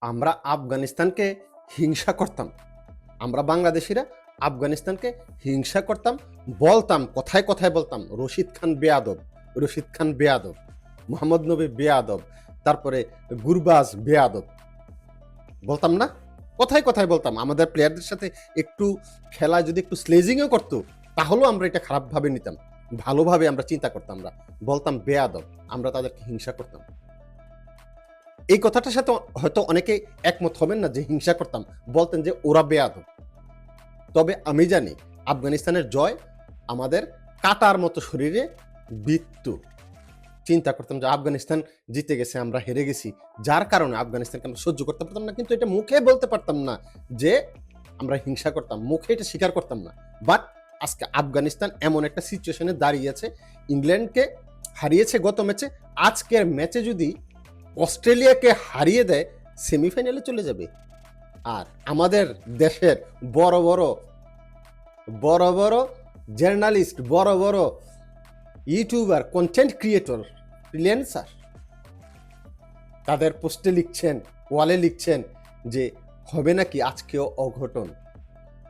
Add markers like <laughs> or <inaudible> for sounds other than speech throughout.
আমরা আফগানিস্তানকে হিংসা করতাম। আমরা বাংলাদেশিরা আফগানিস্তানকে হিংসা করতাম, বলতাম, কথায় কথায় বলতাম, রশিদ খান বেয়াদব, রশিদ খান বেয়াদব, মোহাম্মদ নবী বেয়াদব, তারপরে গুরবাজ বেয়াদব। বলতাম না? কথায় কথায় বলতাম। আমাদের প্লেয়ারদের সাথে একটু খেলা যদি একটু স্লেজিংও করতো, তাহলেও আমরা এটা খারাপভাবে নিতাম। ভালোভাবে আমরা চিন্তা করতাম আমরা। বলতাম বেয়াদব, আমরা তাদেরকে হিংসা করতাম। এই কথাটার সাথে হয়তো অনেকে একমত হবেন না যে হিংসা করতাম। বলতেন যে ওরা বেয়াদব। তবে আমি জানি আফগানিস্তানের জয় আমাদের কাটার মতো শরীরে বিত্তু। চিন্তা করতাম যে আফগানিস্তান জিতে গেছে, আমরা হেরে গেছি। যার কারণে আফগানিস্তানকে আমরা সহ্য করতে পারতাম না, কিন্তু এটা মুখে বলতে পারতাম না যে আমরা হিংসা করতাম। মুখে এটা স্বীকার করতাম না। বাট আজকে আফগানিস্তান এমন একটা সিচুয়েশনে দাঁড়িয়েছে ইংল্যান্ডকে হারিয়েছে গত ম্যাচে আজকের ম্যাচে যদি অস্ট্রেলিয়াকে হারিয়ে দেয়, সেমিফাইনালে চলে যাবে। আর আমাদের দেশের বড় বড় বড় বড় জার্নালিস্ট, বড় বড় ইউটিউবার কন্টেন্ট ক্রিয়েটর ফ্রিল্যান্সার তাদের পোস্টে লিখছেন ওয়ালে লিখছেন যে, হবে নাকি আজকেও অঘটন?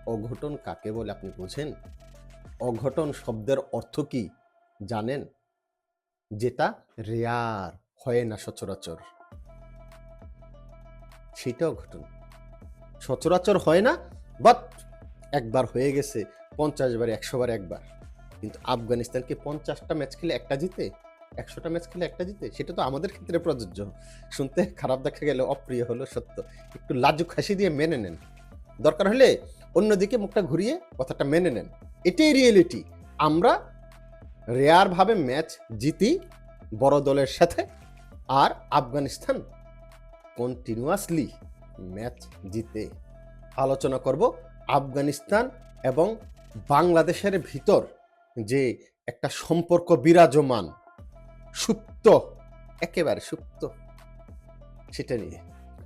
অঘটন কাকে বলে আপনি বোঝেন? অঘটন শব্দের অর্থ কি জানেন? যেটা রেয়ার হয় না সচরাচর? সেটাও ঘটন। সচরাচর হয় না বাট একবার হয়ে গেছে, পঞ্চাশ বার, একশো বার, একবার। কিন্তু আফগানিস্তানকে পঞ্চাশটা ম্যাচ খেলে একটা জিতে, একশোটা ম্যাচ খেলে একটা জিতে, সেটা তো আমাদের ক্ষেত্রে প্রযোজ্য। শুনতে খারাপ দেখা গেলে অপ্রিয় হলো সত্য। একটু লাজুক হাসি দিয়ে মেনে নেন। দরকার হলে অন্যদিকে মুখটা ঘুরিয়ে কথাটা মেনে নেন। এটাই রিয়েলিটি আমরা রেয়ারভাবে ম্যাচ জিতি বড় দলের সাথে আর আফগানিস্তান কন্টিনিউয়াসলি ম্যাচ জিতে। আলোচনা করব আফগানিস্তান এবং বাংলাদেশের ভিতর যে একটা সম্পর্ক বিরাজমান, সুপ্ত, একেবারে সুপ্ত, সেটা নিয়ে।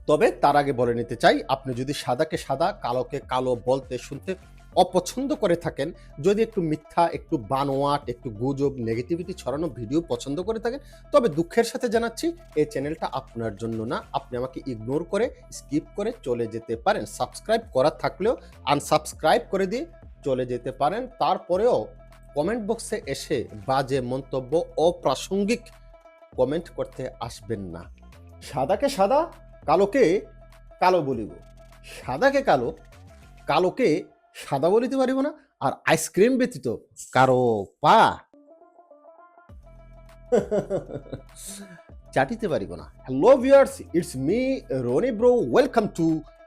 তবে তার আগে বলে নিতে চাই, আপনি যদি সাদাকে সাদা, কালোকে কালো বলতে শুনতে অপছন্দ করে থাকেন, যদি একটু মিথ্যা, একটু বানোয়াট, একটু গুজব নেগেটিভিটি ছড়ানো ভিডিও পছন্দ করে থাকেন, তবে দুঃখের সাথে জানাচ্ছি, এই চ্যানেলটা আপনার জন্য না। আপনি আমাকে ইগনোর করে স্কিপ করে চলে যেতে পারেন। সাবস্ক্রাইব করা থাকলেও আনসাবস্ক্রাইব করে দিয়ে চলে যেতে পারেন। তারপরেও কমেন্ট বক্সে এসে বাজে মন্তব্য, অপ্রাসঙ্গিক কমেন্ট করতে আসবেন না। সাদাকে সাদা, কালোকে কালো বলিব। সাদাকে কালো, কালোকে সাদা বলিতে পারিব না আর আইসক্রিম ব্যতীত কারও পা <laughs> চাটিতে পারিব না। Hello viewers it's me Rony bro welcome to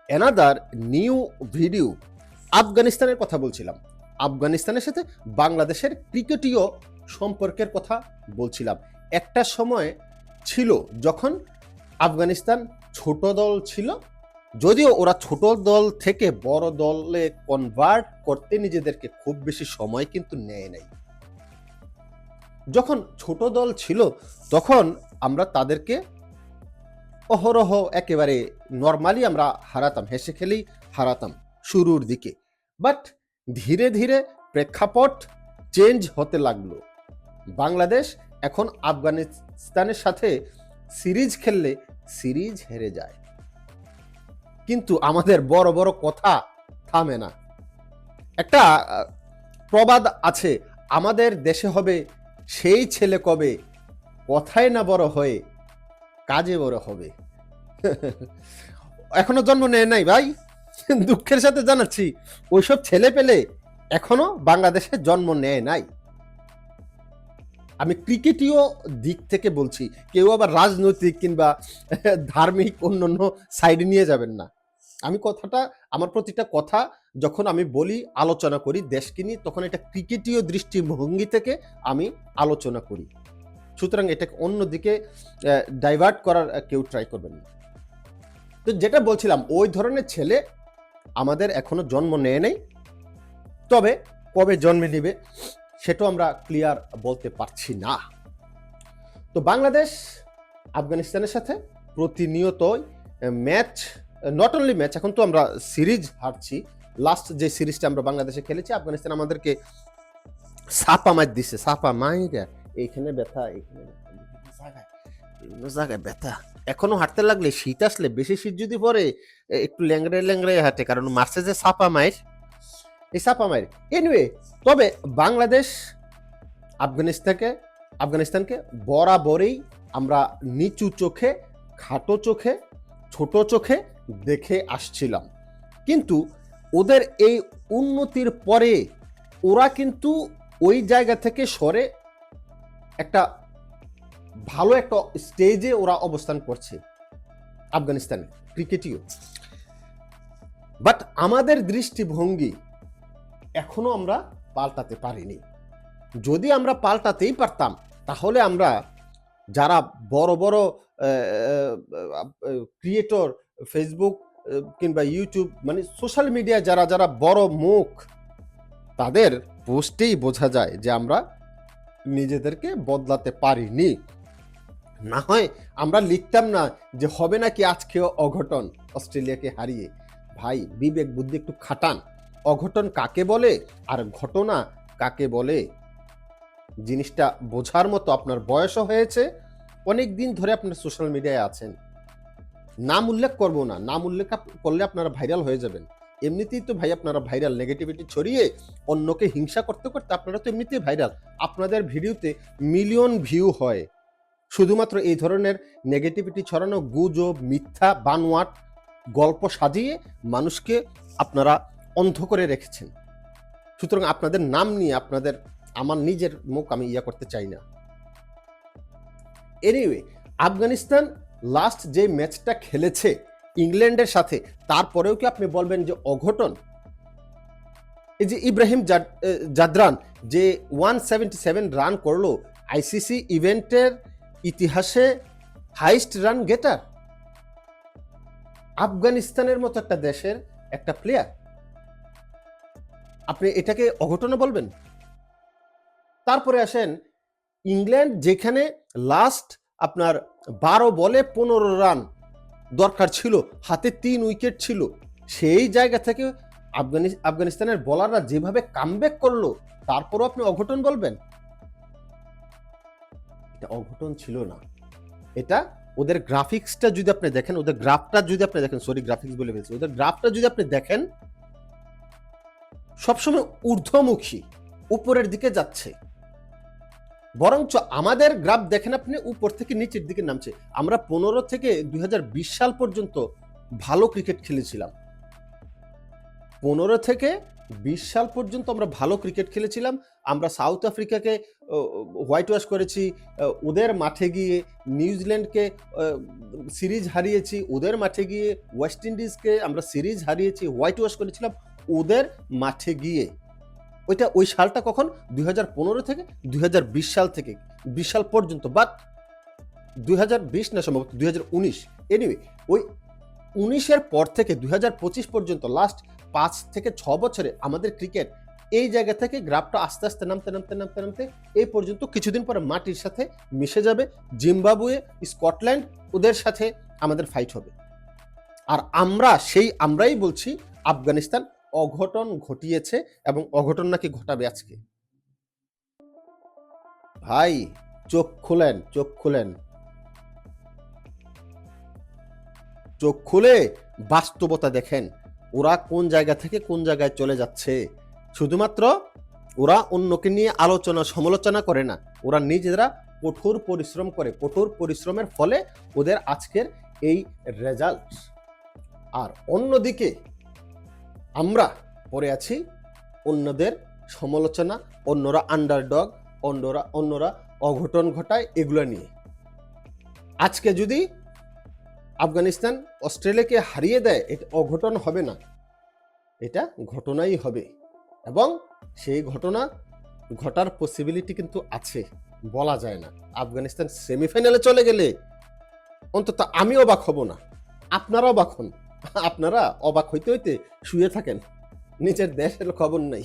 another new video আফগানিস্তানের কথা বলছিলাম। আফগানিস্তানের সাথে বাংলাদেশের ক্রিকেটীয় সম্পর্কের কথা বলছিলাম। একটা সময় ছিল যখন আফগানিস্তান ছোট দল ছিল যদিও ওরা ছোট দল থেকে বড় দলে কনভার্ট করতে নিজেদেরকে খুব বেশি সময় কিন্তু নেয় নাই। যখন ছোট দল ছিল, তখন আমরা তাদেরকে অহরহ একেবারে নর্মালি আমরা হারাতাম, হেসে খেলেই হারাতাম শুরুর দিকে। বাট ধীরে ধীরে প্রেক্ষাপট চেঞ্জ হতে লাগল। বাংলাদেশ এখন আফগানিস্তানের সাথে সিরিজ খেললে সিরিজ হেরে যায়। কিন্তু আমাদের বড় বড় কথা থামে না। একটা প্রবাদ আছে, আমাদের দেশে হবে, সেই ছেলে কবে? কথায় না বড় হয়ে, কাজে বড় হবে। <laughs> এখনও জন্ম নেয় নাই ভাই। <laughs> দুঃখের সাথে জানাচ্ছি, ওইসব ছেলে পেলে এখনও বাংলাদেশে জন্ম নেয় নাই। আমি ক্রিকেটীয় দিক থেকে বলছি, কেউ আবার রাজনৈতিক কিংবা <laughs> ধার্মিক অন্যান্য সাইডে নিয়ে যাবেন না। আমি কথাটা, আমার প্রতিটা কথা যখন আমি বলি, আলোচনা করি দেশকে নিয়ে তখন এটা ক্রিকেটীয় দৃষ্টিভঙ্গি থেকে আমি আলোচনা করি। সুতরাং এটাকে অন্যদিকে ডাইভার্ট করার কেউ ট্রাই করবেন না। তো যেটা বলছিলাম, ওই ধরনের ছেলে আমাদের এখনও জন্ম নেয় নেই। তবে কবে জন্মে নেবে, সেটাও আমরা ক্লিয়ার বলতে পারছি না। তো বাংলাদেশ, আফগানিস্তানের সাথে প্রতিনিয়তই ম্যাচ নট অনলি ম্যাচ এখন তো আমরা সিরিজ হারছি। লাস্ট যে সিরিজটা আমরা বাংলাদেশে খেলেছি, আফগানিস্তান আমাদেরকে সাপা মার দিছে সাপা মাইরা। এইখানে ব্যথা, এইখানে জায়গায় ব্যথা। এখনও হাঁটতে লাগলে শীত আসলে বেশি শীত যদি পরে একটু ল্যাংড়ে ল্যাংড়ে হাঁটে, কারণ মারছে যে সাপা মায়ের এই সাপা মায়ের এনিওয়ে তবে বাংলাদেশ আফগানিস্তানকে আফগানিস্তানকে বরাবরই আমরা নিচু চোখে, খাটো চোখে, ছোট চোখে দেখে আসছিলাম। কিন্তু ওদের এই উন্নতির পরে ওরা কিন্তু ওই জায়গা থেকে সরে একটা ভালো একটা স্টেজে ওরা অবস্থান করছে আফগানিস্তানে, ক্রিকেটীয়। বাট আমাদের দৃষ্টিভঙ্গি এখনও আমরা পাল্টাতে পারিনি। যদি আমরা পাল্টাতেই পারতাম, তাহলে আমরা যারা বড় বড় ক্রিয়েটর ফেসবুক কিংবা ইউটিউব মানে সোশ্যাল মিডিয়া যারা যারা বড় মুখ, তাদের পোস্টেই বোঝা যায় যে আমরা নিজেদেরকে বদলাতে পারিনি। না হয় আমরা লিখতাম না যে হবে নাকি আজকে অঘটন অস্ট্রেলিয়াকে হারিয়ে। ভাই, বিবেক, বুদ্ধি একটু খাটান। অঘটন কাকে বলে আর ঘটনা কাকে বলে? জিনিসটা বোঝার মতো আপনার বয়সও হয়েছে, অনেক দিন ধরে আপনার সোশ্যাল মিডিয়ায় আছেন। নাম উল্লেখ করব না। নাম উল্লেখ করলে আপনারা ভাইরাল হয়ে যাবেন। এমনিতেই তো ভাই আপনারা ভাইরাল নেগেটিভিটি ছড়িয়ে অন্যকে হিংসা করতে করতে আপনারা তো এমনিতেই ভাইরাল আপনাদের ভিডিওতে মিলিয়ন ভিউ হয়। শুধুমাত্র এই ধরনের নেগেটিভিটি ছড়ানো, গুজব, মিথ্যা, বানোয়াট গল্প সাজিয়ে মানুষকে আপনারা অন্ধ করে রেখেছেন। সুতরাং আপনাদের নাম নিয়ে আপনাদের, আমার নিজের মুখ আমি ইয়া করতে চাই না। এনিওয়ে আফগানিস্তান লাস্ট যে ম্যাচটা খেলেছে ইংল্যান্ডের সাথে, তারপরেও কি আপনি বলবেন যে অঘটন? এই যে ইব্রাহিম জাদরান যে ওয়ান সেভেন্টি সেভেন রান করল আইসিসি ইভেন্টের ইতিহাসে হাইস্ট রান গেটার আফগানিস্তানের মতো একটা দেশের একটা প্লেয়ার আপনি এটাকে অঘটনে বলবেন? তারপরে আসেন, ইংল্যান্ড যেখানে লাস্ট আপনার বারো বলে পনেরো রান দরকার ছিল, হাতে তিন উইকেট ছিল। সেই জায়গা থেকে আফগানি আফগানিস্তানের বলাররা যেভাবে কামব্যাক করল, তারপরও আপনি অঘটন বলবেন? এটা অঘটন ছিল না। এটা ওদের গ্রাফিক্সটা যদি আপনি দেখেন, ওদের গ্রাফটা যদি আপনি দেখেন সরি গ্রাফিক্স বলে ফেলছি, ওদের গ্রাফটা যদি আপনি দেখেন, সবসময় ঊর্ধ্বমুখী, উপরের দিকে যাচ্ছে। বরঞ্চ আমাদের গ্রাফ দেখেন আপনি, উপর থেকে নিচের দিকে নামছে। আমরা পনেরো থেকে দু হাজার বিশ সাল পর্যন্ত ভালো ক্রিকেট খেলেছিলাম। পনেরো থেকে বিশ সাল পর্যন্ত আমরা ভালো ক্রিকেট খেলেছিলাম। আমরা সাউথ আফ্রিকাকে হোয়াইট ওয়াশ করেছি ওদের মাঠে গিয়ে নিউজিল্যান্ডকে সিরিজ হারিয়েছি, ওদের মাঠে গিয়ে ওয়েস্ট ইন্ডিজকে আমরা সিরিজ হারিয়েছি হোয়াইট ওয়াশ করেছিলাম, ওদের মাঠে গিয়ে। ওইটা ওই সালটা কখন? দুই হাজার পনেরো থেকে দুই হাজার বিশ সাল থেকে। বিশ সাল পর্যন্ত, বাট দুই না, সম্ভবত দুই হাজার উনিশ। এনিওয়ে ওই উনিশের পর থেকে দুই হাজার পঁচিশ পর্যন্ত লাস্ট পাঁচ থেকে ছ বছরে আমাদের ক্রিকেট এই জায়গা থেকে গ্রাফটা আস্তে আস্তে নামতে নামতে নামতে নামতে এই পর্যন্ত কিছুদিন পরে মাটির সাথে মিশে যাবে। জিম্বাবুয়ে, স্কটল্যান্ড ওদের সাথে আমাদের ফাইট হবে। আর আমরা সেই, আমরাই বলছি আফগানিস্তান অঘটন ঘটিয়েছে এবং অঘটন নাকি ঘটাবে আজকে? ভাই, চোখ খুলেন চোখ খুলেন। চোখ খুলে বাস্তবতা দেখেন। ওরা কোন জায়গা থেকে কোন জায়গায় চলে যাচ্ছে? শুধুমাত্র ওরা অন্যকে নিয়ে আলোচনা, সমালোচনা করে না। ওরা নিজেরা কঠোর পরিশ্রম করে। কঠোর পরিশ্রমের ফলে ওদের আজকের এই রেজাল্ট আর অন্যদিকে আমরা পড়ে আছি অন্যদের সমালোচনা, অন্যরা আন্ডারডগ অন্যরা অন্যরা অঘটন ঘটায় এগুলো নিয়ে। আজকে যদি আফগানিস্তান অস্ট্রেলিয়াকে হারিয়ে দেয় এটা অঘটন হবে না। এটা ঘটনাই হবে এবং সেই ঘটনা ঘটার পসিবিলিটি কিন্তু আছে, বলা যায় না। আফগানিস্তান সেমিফাইনালে চলে গেলে অন্তত আমিও বাক হব না, আপনারাও বাক হন আপনারা অবাক হইতে হইতে শুয়ে থাকেন। নিজের দেশের খবর নাই।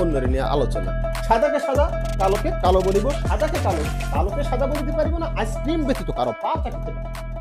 অন্যের নিয়ে আলোচনা। সাদাকে সাদা, কালোকে কালো বলিব। সাদাকে কালো, কালোকে সাদা বলিতে পারিব না। আইসক্রিম ব্যতীত কারও পা থাকতে পারি